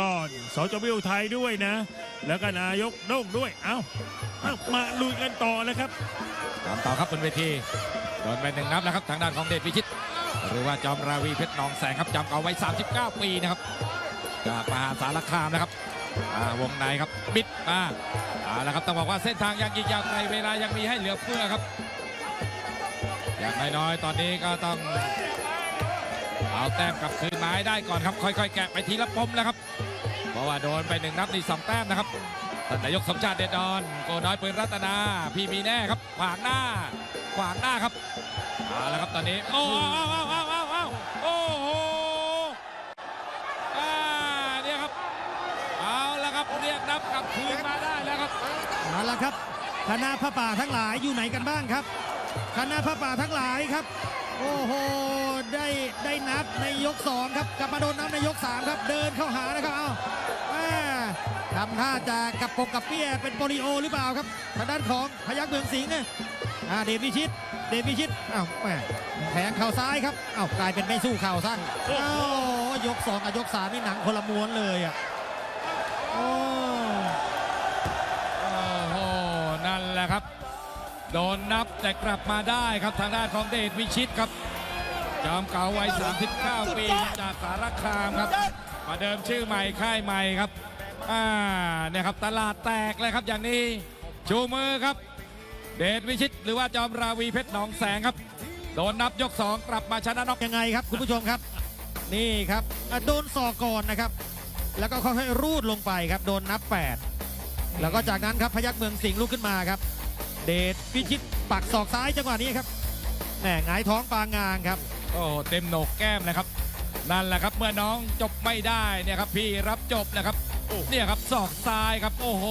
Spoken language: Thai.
ก่อนสจวิวไทยด้วยนะ แล้วก็นายกโด่งด้วย เอ้าเอ้ามาลุยกันต่อเลยครับตามต่อครับบนเวทีโดนไปหนึ่งนับแล้วครับทางด้านของเดชพิชิต หรือว่าจอมราวีเพชรนองแสงครับจำเอาไว้ 39 ปีนะครับจากมหาสารคามนะครับวงในครับบิดมาเอาละครับต้องบอกว่าเส้นทางยังอีกยาวไกลเวลายังมีให้เหลือเฟือครับอย่างน้อยๆตอนนี้ก็ต้องเอาแต้มกลับคืนมาให้ได้ก่อนครับ ค่อยๆ แกะไปทีละปมแล้วครับ ราะว่าโดนไปหนึ่งนับนี่สองแต้มนะครับท่านนายกสมชาติเดชดอนโกน้อยปืนรัตนา พี่มีแน่ครับ ขวางหน้า ขวางหน้าครับเอาละครับตอนนี้ โอ้เอาเอาเอาเอาเอาโอ้โหอ่าเนี่ยครับ เอาละครับเรียกนับกลับคืนมาได้แล้วครับเอาละครับคณะพระป่าทั้งหลายอยู่ไหนกันบ้างครับคณะพระป่าทั้งหลายครับ โอ้โห ได้ได้นับในยกสองครับกลับมาโดนนับในยกสามครับ เดินเข้าหานะครับเอาแม่ทำท่าจะกับปกกับเปี้ยเป็นโปลิโอหรือเปล่าครับทางด้านของพยัคฆ์เมืองสิงห์เนี่ยอ่าเดชวิชิต เดชวิชิตอ้าวแม่แทงเข่าซ้ายครับอ้าวกลายเป็นไม่สู้เข่าสั้นอ้าวยกสองกับยกสามนี่หนังคนละม้วนเลยอะโอ้โอ้ โดนนับแต่กลับมาได้ครับทางด้านของเดชวิชิตครับ จอมเก่าวัย 39 ปีจากสารคามครับมาเดิมชื่อใหม่ค่ายใหม่ครับอ่าเนี่ยครับตลาดแตกเลยครับอย่างนี้ชูมือครับ เดชวิชิต หรือว่าจอมราวีเพชรหนองแสงครับ โดนนับยก 2 กลับมาชนะน็อกยังไงครับ คุณผู้ชมครับ นี่ครับโดนศอกก่อนนะครับ แล้วก็ค่อยๆรูดลงไปครับ โดนนับ 8 แล้วก็จากนั้นครับพยัคฆ์เมืองสิงห์ลุกขึ้นมาครับ เดชพิชิตปักศอกซ้ายจังหวะนี้ครับแหมหงายท้องปางงางครับ โอ้เต็มโหนกแก้มเลยครับ นั่นแหละครับเมื่อน้องจบไม่ได้เนี่ยครับพี่รับจบนะครับเนี่ยครับศอกซ้ายครับ โอ้โห